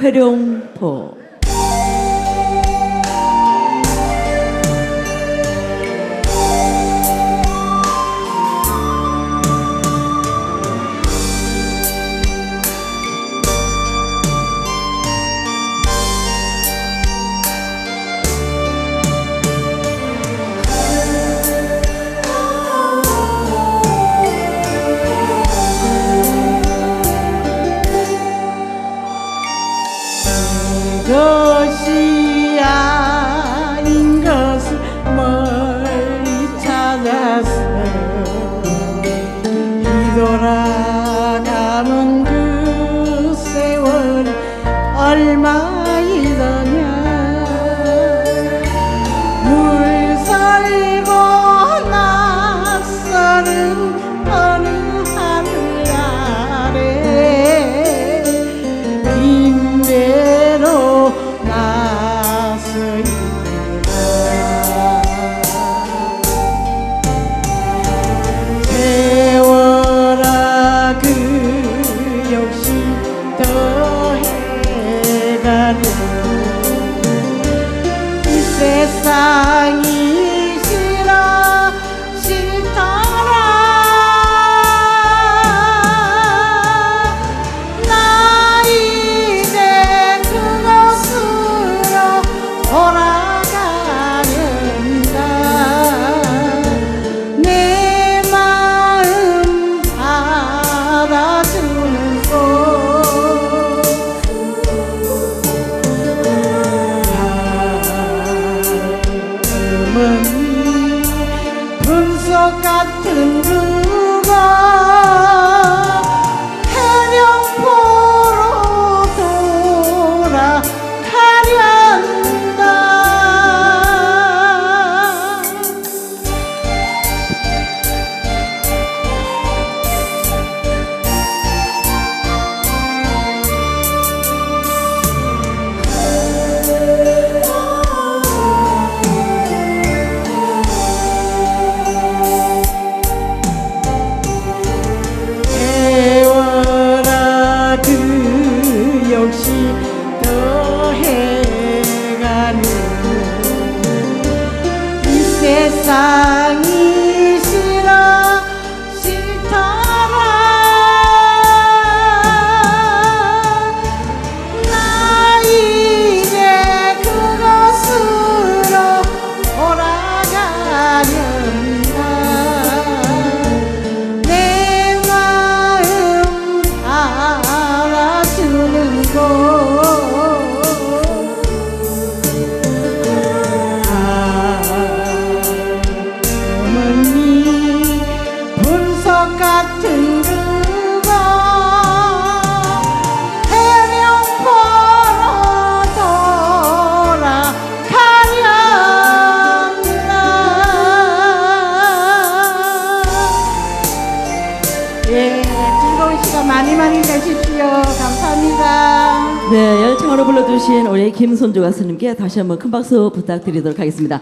회룡포. I do. sang 주여 감사합니다. 네, 열창으로 불러주신 우리 김선주 가수님께 다시 한번 큰 박수 부탁드리도록 하겠습니다.